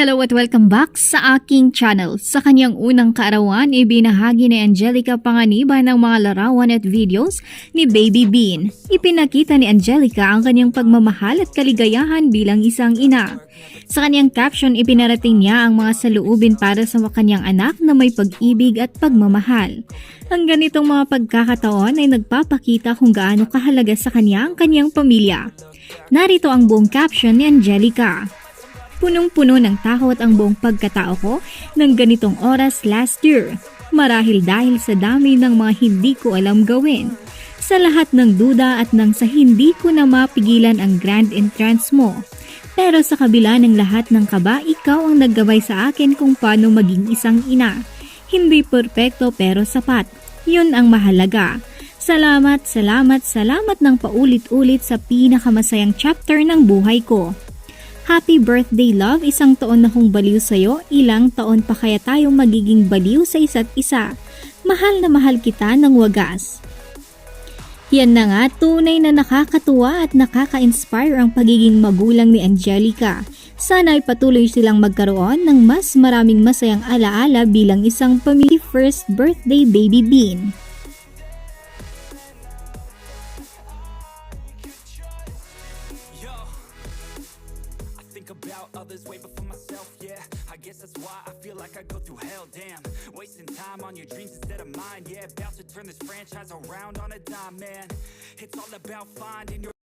Hello at welcome back sa aking channel. Sa kanyang unang kaarawan, ibinahagi ni Angelica Panganiban ng mga larawan at videos ni Baby Bean. Ipinakita ni Angelica ang kanyang pagmamahal at kaligayahan bilang isang ina. Sa kanyang caption, ipinarating niya ang mga saluubin para sa kanyang anak na may pag-ibig at pagmamahal. Ang ganitong mga pagkakataon ay nagpapakita kung gaano kahalaga sa kanya ang kanyang pamilya. Narito ang buong caption ni Angelica. Punong-puno ng takot ang buong pagkatao ko ng ganitong oras last year. Marahil dahil sa dami ng mga hindi ko alam gawin. Sa lahat ng duda at nang sa hindi ko na mapigilan ang grand entrance mo. Pero sa kabila ng lahat ng kaba, ikaw ang naggabay sa akin kung paano maging isang ina. Hindi perpekto pero sapat. Yun ang mahalaga. Salamat, salamat, salamat ng paulit-ulit sa pinakamasayang chapter ng buhay ko. Happy birthday love, isang taon na kong baliw sa'yo, ilang taon pa kaya tayong magiging baliw sa isa't isa. Mahal na mahal kita ng wagas. Yan na nga, tunay na nakakatuwa at nakaka-inspire ang pagiging magulang ni Angelica. Sana ay patuloy silang magkaroon ng mas maraming masayang alaala bilang isang pamilya first birthday baby bean. About others way before myself, yeah. I guess that's why I feel like I go through hell, damn. Wasting time on your dreams instead of mine, yeah. About to turn this franchise around on a dime, man. It's all about finding your